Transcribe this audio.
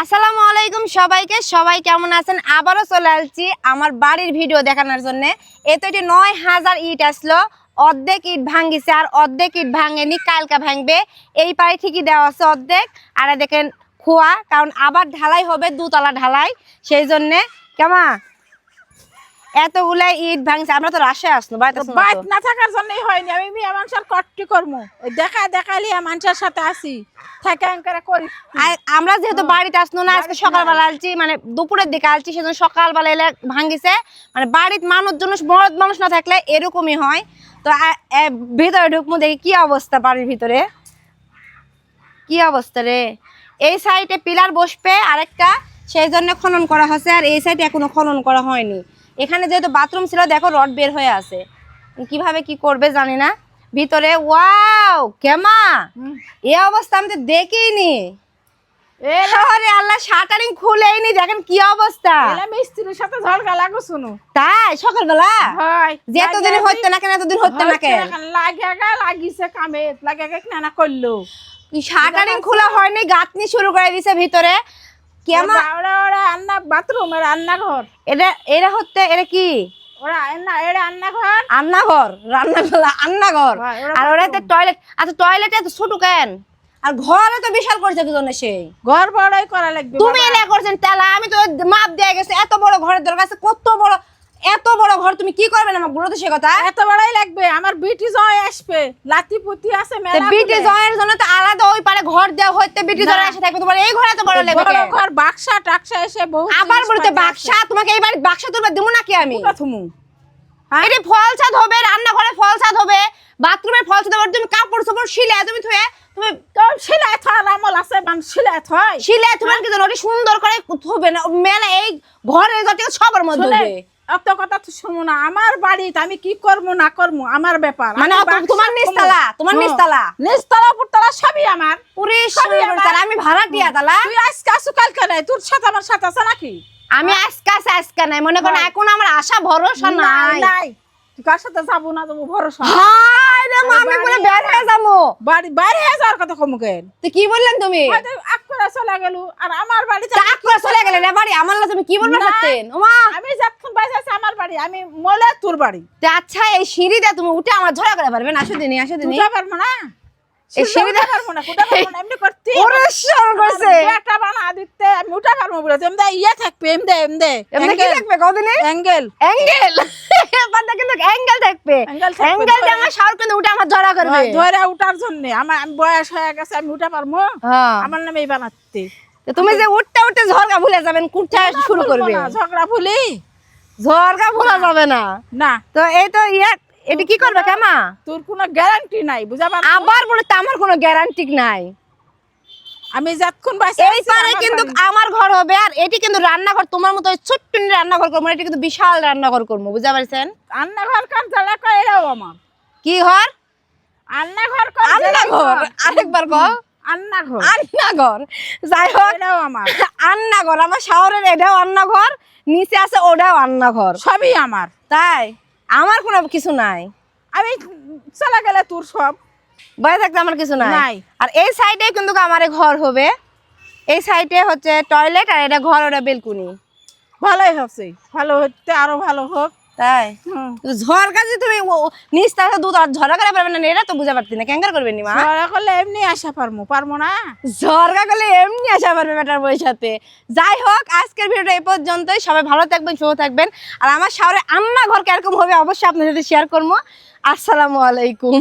আসসালামু আলাইকুম সবাইকে। সবাই কেমন আছেন? আবারও চলে আসছি আমার বাড়ির ভিডিও দেখানোর জন্য। তো এটি নয় হাজার ইট আসলো। অর্ধেক ইট ভাঙ্গিছে আর অর্ধেক ইট ভাঙেনি, কালকা ভাঙবে। এই পাড়ে ঠিকই দেওয়া আছে অর্ধেক। আর দেখেন খোয়া, কারণ আবার ঢালাই হবে, দুতলা ঢালাই। সেই জন্যে কেমন এতগুলা ইট ভাঙছে। আমরা তো রাশে আসলো না থাকার জন্যই হয়নি। কট্টি করব ওই দেখা দেখালি মানুষের সাথে আসি থাকে করে। করি আমরা যেহেতু বাড়িতে আসলো না আজকে সকালবেলা আলছি মানে দুপুরের দিকে আলছি সেজন্য সকালবেলা এলে ভাঙ্গিছে। মানে বাড়ির মানুষ জন্য মরদ মানুষ না থাকলে এরকমই হয়। তো ভিতরে ঢুকবো দেখি কি অবস্থা বাড়ির ভিতরে। কি অবস্থা রে? এই সাইডে পিলার বসবে আরেকটা সেই জন্য খনন করা হয়েছে আর এই সাইডে এখনও খনন করা হয়নি। এখানে যেহেতু বাথরুম ছিল দেখো রড বের হয়ে আছে। কীভাবে কি করবে জানি না। ভিতরে ওয়াও কেমা? এ অবস্থা আমি তো দেখিনি। আল্লাহ শাটারিং খুলেইনি দেখেন কি অবস্থা। মিস্ত্রির সাথে ঝগড়া লাগো শুনো। তাই সকালবেলা? হয় যে এতদিন হইতে না কেন এতদিন হইতে না কেন? লাগে গা লাগিছে কামে লাগে গা না করল। শাটারিং খোলা হয়নি গাঁথনি শুরু করে দিছে ভিতরে। কেমন রান্না বাথরুম রান্নাঘর। এটা এটা হচ্ছে এটা কি? এরা রান্নাঘর? রান্নাঘর রান্নাঘর রান্নাঘর ওরা আর ওরা তো টয়লেট আচ্ছা টয়লেটে তো ছোট কেন? আর ঘরে তো বিশাল করছে কি জন্য সেই। ঘর বড়ই করা লাগবে তুমি এনে করছেন তেলা আমি তো মাপ দিয়ে গেছে এত বড় ঘরের দরকার আছে কত বড় এত বড় ঘর তুমি কি করবে না তো সে কথা? এত বড়াই লাগবে আমার বিটি জয় আসবে লাতি পুতি আছে মেলা বিটি। জয়ের জন্য তো ঘর দেওয়া হইতে বিটি। জয় এসে থাকবে তোমার এই ঘরে তো বড় লাগবে বড় ঘর বাক্সা টাক্সা এসে বহু আবার বলতে বাক্সা তোমাকে এইবার বাক্সা তুলবে দেবো নাকি আমি প্রথমু এটি ফল ছাদ হবে রান্নাঘরে ফল ছাদ হবে বাথরুমের ফল ছাদ হবে তুমি কাপড় চোপড় শিলে তুমি থুয়ে তুমি সিলাই থয় আমল আছে মান সিলাই থয় শিলে তোমার কি জানো সুন্দর করে থবে না মেলে এই ঘরে যাতে সবার মধ্যে হবে। অত কথা তো শুনো না আমার বাড়িতে আমি কি করব না করব আমার ব্যাপার মানে তোমার। নিচতলা, তোমার হুম। নিচতলা। নিচতলা সবই আমার। পুরি সবই আমি ভাড়া দিয়া তালা। তুই আজকে আসু কালকে নাই। তোর সাথে আমার সাথে আছে নাকি? আমি আজকে আছে আজকে নাই। মনে করো এখন আমার আশা ভরসা নাই নাই। তুই কার সাথে যাব না যাব ভরসা হাই রে আমি পুরো বের হয়ে যাব। বাড়ি বাইরে হয়ে যাওয়ার কথা কমু কেন? কি বললেন তুমি? করে চলে গেল আর আমার বাড়িতে করে চলে এবারে আমার তুমি কি বলবে। ওমা। আমি যখন বাইরে আছি আমার বাড়ি। আমি মলে তোর বাড়ি। তো আচ্ছা এই সিঁড়ি দিয়ে তুমি উঠে আমার ঝরা করে আসো আসো পারব না সিঁড়ি সিঁড়িতে- উঠা পারব না? বয়স হয়ে গেছে আমি উঠা পারব? হ্যাঁ। আমার নামে বানাতে। তুমি যে উঠতে উঠতে ঝরকা ভুলে যাবেন কুঠা শুরু করবে। না, ঝগড়া ভুলি? ঝরকা ভোলা যাবে না। না। তো এই তো ইয়ে এটা কি করবে কেমা? তোর কোনো গ্যারান্টি নাই বুঝা পার আবার বলে তো আমার কোনো গ্যারান্টি নাই। আমি যতক্ষণ বাইসে এই পারে কিন্তু আমার ঘর হবে আর এটি কিন্তু রান্নাঘর তোমার মতো ছোট্ট রান্নাঘর করব এটি কিন্তু বিশাল রান্নাঘর করব বুঝা পারছেন? রান্নাঘর কার জ্বালা কয় এরাও আমার। কি ঘর? রান্নাঘর কর রান্নাঘর আরেকবার কও। রান্নাঘর রান্নাঘর যাই হোক এরাও আমার। রান্নাঘর আমার শহরের এটাও রান্নাঘর নিচে আছে ওটাও রান্নাঘর সবই আমার। তাই? আমার কোনো কিছু নাই। আমি চলে গেলে তোর সব। বয়ে থাকতে আমার কিছু নাই। নাই। আর এই সাইডে কিন্তু আমার ঘর হবে। এই সাইডে হচ্ছে টয়লেট আর এটা ঘর ওটা বেলকুনি। ভালোই হচ্ছে। ভালো হতে আরও ভালো হোক। তাই? ঝড় কাজে তুমি নিচ তাহলে দুধ আর ঝড়া করে পারবে না এটা তো বুঝা পারতি না ক্যাঙ্গার করবে নি মা? ঝড়া করলে এমনি আসা পারব পারব না? ঝরকা করলে এমনি আসা পারবে বেটার বই সাথে। যাই হোক আজকের ভিডিওটা এই পর্যন্তই সবাই ভালো থাকবেন সুস্থ থাকবেন। আর আমার শহরে আন্না ঘর কীরকম হবে অবশ্যই আপনার সাথে শেয়ার করব আসসালামু আলাইকুম।